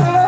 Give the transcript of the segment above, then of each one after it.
ਰਾਮ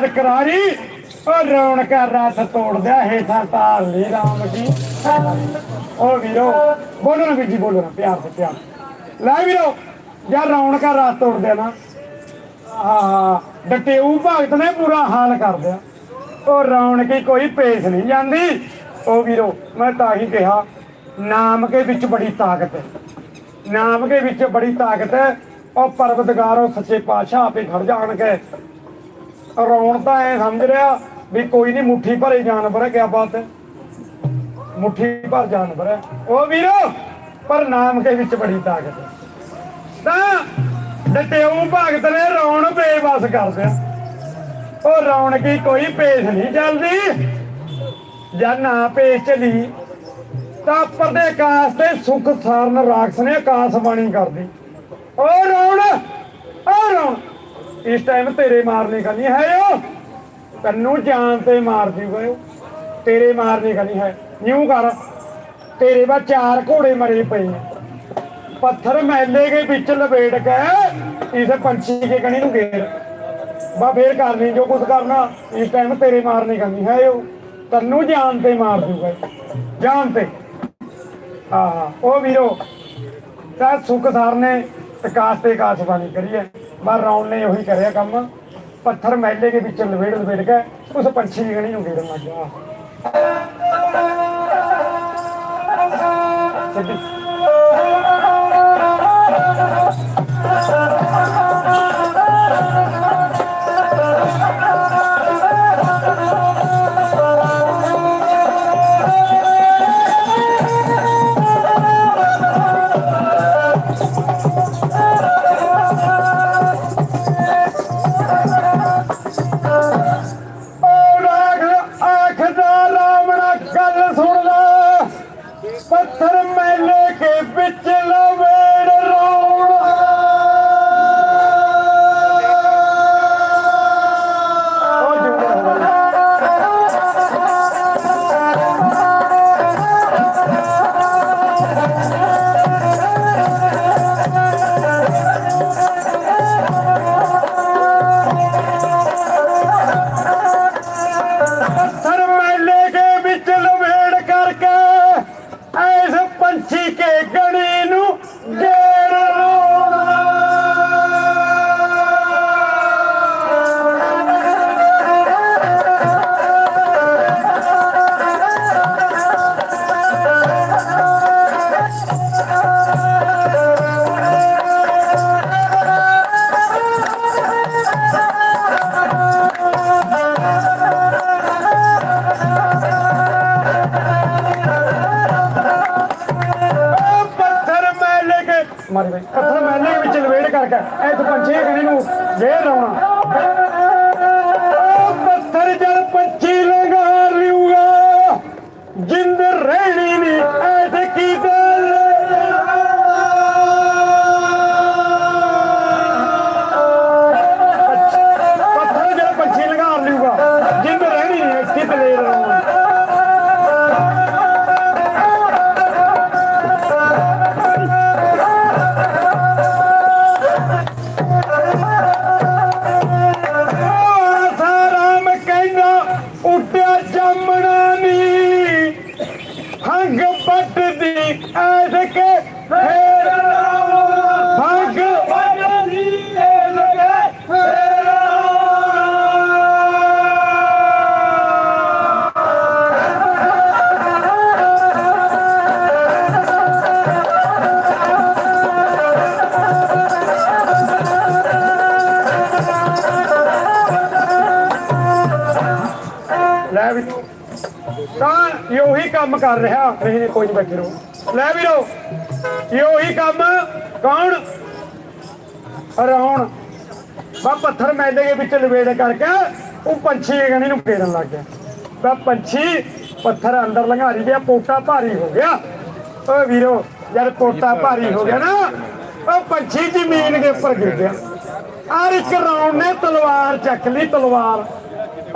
ਕਰਦਿਆਂ ਕਰਾਰੀ। ਓ ਰੌਣਕ ਰਥ ਤੋੜਦਿਆ ਹੇਠਾਂ ਤਾਰ ਲਈ ਰਾਮ ਜੀ। ਓ ਵੀਰੋ, ਬੋਲੋ ਨਾ ਵੀਰ ਜੀ, ਬੋਲੋ ਨਾ, ਪਿਆਰ ਤੇ ਪਿਆਰ। ਲੈ ਵੀਰੋ, ਯਾਰ ਰੌਣਕ ਰਥ ਤੋੜਦਿਆ ਨਾ। ਆਹਾ, ਡਟੇਊ ਭਗਤ ਨੇ ਬੁਰਾ ਹਾਲ ਕਰ ਦਿਆ। ਉਹ ਰੌਣਕੀ ਕੋਈ ਪੇਸ਼ ਨਹੀਂ ਜਾਂਦੀ। ਉਹ ਵੀਰੋ, ਮੈਂ ਤਾਂ ਹੀ ਕਿਹਾ, ਨਾਮ ਕੇ ਵਿੱਚ ਬੜੀ ਤਾਕਤ ਹੈ। ਨਾਮ ਕੇ ਵਿੱਚ ਬੜੀ ਤਾਕਤ ਹੈ। ਉਹ ਪਰਵਤਗਾਰੋ ਸੱਚੇ ਪਾਤਸ਼ਾਹ ਆਪੇ ਖੜ ਜਾਣਗੇ। ਰੌਣ ਤਾਂ ਐ ਸਮਝ ਰਿਹਾ ਵੀ ਕੋਈ ਨਹੀਂ ਮੁੱਠੀ ਭਰੇ ਜਾਨਵਰ ਹੈ ਕਿਆ ਬਾਤ ਹੈ। ਮੁੱਠੀ ਭਰ ਜਾਨਵਰ ਹੈ ਉਹ ਵੀਰੋ, ਪਰ ਨਾਮ ਕੇ ਵਿੱਚ ਬੜੀ ਤਾਕਤ ਹੈ। ਤਾਂ ਡਟਿਓ ਭਗਤ ਨੇ ਰੌਣ ਬੇਬਸ ਕਰ ਦਿਆ ਉਹ ਰੌਣਕੀ ਕੋਈ ਪੇਸ਼ ਨਹੀਂ ਚੱਲਦੀ। ਜਾਂ ਨਾ ਪੇਸ਼ ਚਲੀ, ਤਾਂ ਉੱਪਰ ਦੇ ਆਕਾਸ਼ ਤੇ ਸੁਖ ਸਾਰਨ ਰਾਖਸ ਨੇ ਆਕਾਸ਼ ਬਾਣੀ ਕਰਦੀ ਓ ਰੌਣ ਓ ਰੌਣ। ਇਸ ਟਾਈਮ ਤੇਰੇ ਮਾਰਨੇ ਕਾ ਹੈ ਓ। ਤੈਨੂੰ ਜਾਨ ਤੇ ਮਾਰ ਜੂਗਾ ਤੇਰੇ ਮਾਰਨੇ ਕਾ ਹੈ। ਨਿਉ ਕਰ। ਤੇਰੇ ਬਾ ਚਾਰ ਘੋੜੇ ਮਰੇ ਪਏ ਪੱਥਰ ਮੈਲੇ ਕੇ ਵਿੱਚ ਲਪੇਟ ਕੇ। ਇਸ ਪੰਛੀ ਕੇ ਕਣੀ ਨੂੰ ਘੇਰ। ਬਾ ਫੇਰ ਕਰਨੀ ਜੋ ਕੁਝ ਕਰਨਾ। ਇਸ ਟਾਈਮ ਤੇਰੇ ਮਾਰਨੇ ਕਾ ਹੈ ਉਹ ਤੈਨੂੰ ਜਾਨ ਤੇ ਮਾਰ ਦੂਗਾ ਜਾਨ ਤੇ। ਹਾਂ ਉਹ ਵੀਰੋ ਤਾਂ ਸੁਖ ਸਰ ਨੇ ਆਕਾਸ਼ ਤੇ ਆਕਾਸ਼ਬਾਣੀ ਕਰੀ ਹੈ ਬਾ ਰੌਣ ਨੇ ਉਹੀ ਕਰਿਆ ਕੰਮ। ਪੱਥਰ ਮੈਲੇ ਦੇ ਵਿੱਚ ਲਪੇਟ ਲਪੇਟ ਕੇ ਉਸ ਪੰਛੀ ਦੀ ਗਣੀ ਨੂੰ ਘੇਰਨ ਲੱਗ ਸਿੱਧੀ। Yeah. ਮਾਰੀ ਬਈ। ਪੱਥਰ ਮੈਲੇ ਵਿੱਚ ਲਵੇੜ ਕਰਕੇ ਐਸ ਪੰਛੀ ਕੇ ਨੂੰ ਗੇਰ ਲਾਉਣਾ। ਐਸੇ ਕੇ ਫੇਰ ਭੰਗ ਲੈ ਵੀ ਤਾਂ ਇਹ ਉਹੀ ਕੰਮ ਕਰ ਰਿਹਾ ਨਹੀਂ ਨਹੀਂ, ਕੋਈ ਨਹੀਂ ਬੈਠੇ ਰਹੋ। ਲੈ ਵੀਰੋ ਇਹ ਉਹੀ ਕੰਮ ਕੌਣ? ਰਾਉਣ ਬਾ ਪੱਥਰ ਮੈਲੇ ਦੇ ਵਿੱਚ ਲਵੇੜ ਕਰਕੇ ਉਹ ਪੰਛੀ ਗਣੀ ਨੂੰ ਘੇਰਨ ਲੱਗ ਗਿਆ। ਬਾ ਪੰਛੀ ਪੱਥਰ ਅੰਦਰ ਲੰਘਾਰੀ ਗਿਆ ਪੋਟਾ ਭਾਰੀ ਹੋ ਗਿਆ। ਓ ਵੀਰੋ ਜਦ ਪੋਟਾ ਭਾਰੀ ਹੋ ਗਿਆ ਨਾ ਉਹ ਪੰਛੀ ਜ਼ਮੀਨ ਦੇ ਉੱਪਰ ਗਿਰ ਗਿਆ। ਆਰ ਇੱਕ ਰਾਉਣ ਨੇ ਤਲਵਾਰ ਚੱਕ ਲਈ ਤਲਵਾਰ।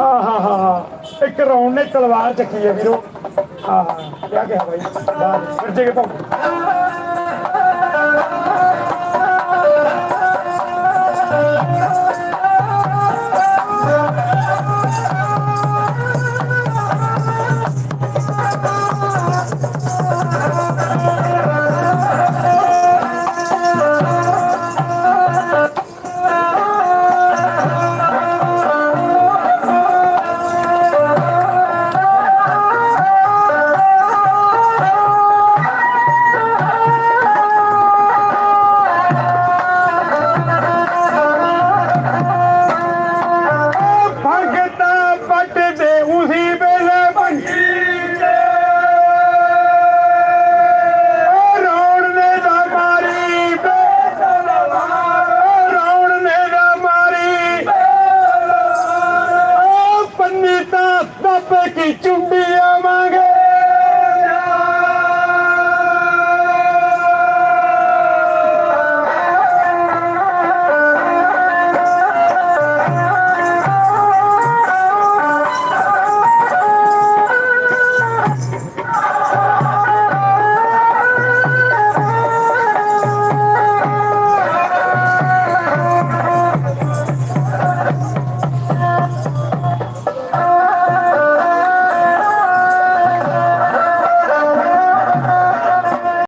ਆਹਾ ਹਾ ਹਾ ਇੱਕ ਰਾਉਣ ਨੇ ਤਲਵਾਰ ਚੱਕੀ ਹੈ ਵੀਰੋ। ਆਹ ਕਿਆ ਕਿਹਾ ਭਾਈ ਬਾਹਰ ਫਿਰ ਜੇ ਕੇ